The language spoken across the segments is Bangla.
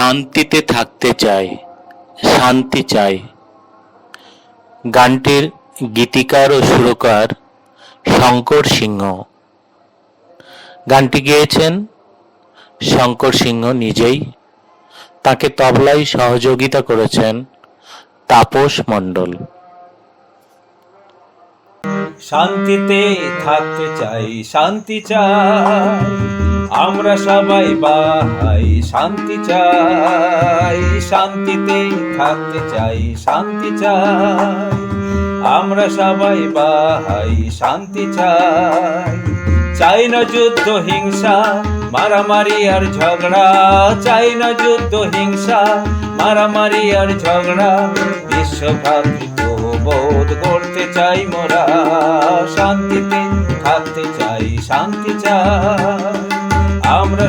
শান্তিতে থাকতে চাই শান্তি চাই গানটির গীতিকার ও সুরকার শঙ্কর সিংহ। গানটি গেয়েছেন শঙ্কর সিংহ নিজেই। তাকে তবলায় সহযোগিতা করেছেন তাপস মণ্ডল। শান্তিতে থাকতে চাই, শান্তি চাই। আমরা সবাই বাহাই, শান্তি চাই, শান্তিতে থাকতে চাই, শান্তি চাই। আমরা সবাই বাহাই, শান্তি চাই। চাই না যুদ্ধ, হিংসা, মারামারি আর ঝগড়া। চাই না যুদ্ধ, হিংসা, মারামারি আর ঝগড়া। বিশ্বভ্রাতৃত্ব বোধ করতে চাই মোরা। শান্তিতে থাকতে চাই, শান্তি চাই।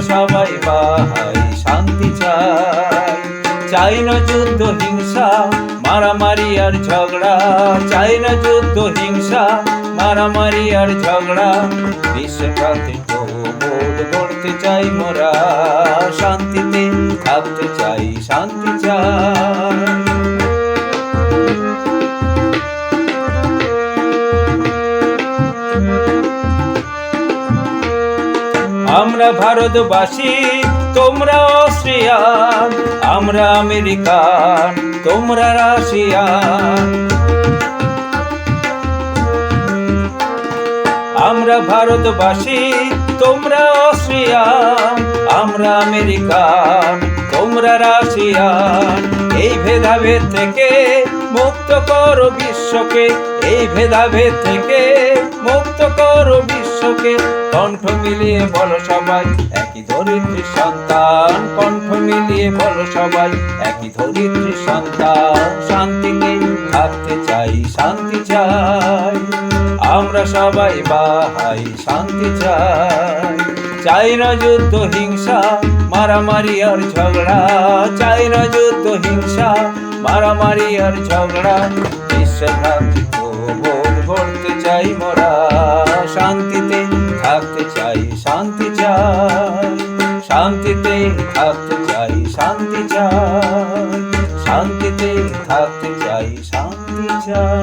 সবাই বাহাই, শান্তি চাই। চাই না যুদ্ধ, হিংসা, মারামারি আর ঝগড়া। চাই না যুদ্ধ, হিংসা, মারামারি আর ঝগড়া। বোধ করতে চাই মোরা। শান্তিতে থাকতে চাই, শান্তি চাই। আমরা ভারতবাসী, তোমরা অস্ট্রিয়ান, আমরা আমেরিকান, তোমরা রাশিয়ান। আমরা ভারতবাসী, তোমরা অস্ট্রিয়ান, আমরা আমেরিকান, তোমরা রাশিয়ান। এই ভেদাভেদ থেকে মুক্ত করো বিশ্বকে, এই ভেদাভেদ থেকে বিশ্বকে কণ্ঠ মিলিয়ে বলো সবাই, একই ধরিত্রী সন্তান। কণ্ঠ মিলিয়ে বলো সবাই, একই ধরিত্রী সন্তান। শান্তিতে থাকতে চাই, শান্তি চাই। আমরা সবাই বাহাই, শান্তি চাই। চাই না যুদ্ধ, হিংসা, মারামারি আর ঝগড়া। চাই না যুদ্ধ, হিংসা, মারামারি আর ঝগড়া। বিশ্বভ্রাতৃত্ব বোধ করতে চাই মোরা। শান্তি চাই শান্তিতে থাকতে চাই শান্তি চাই শান্তিতে থাকতে চাই শান্তি চাই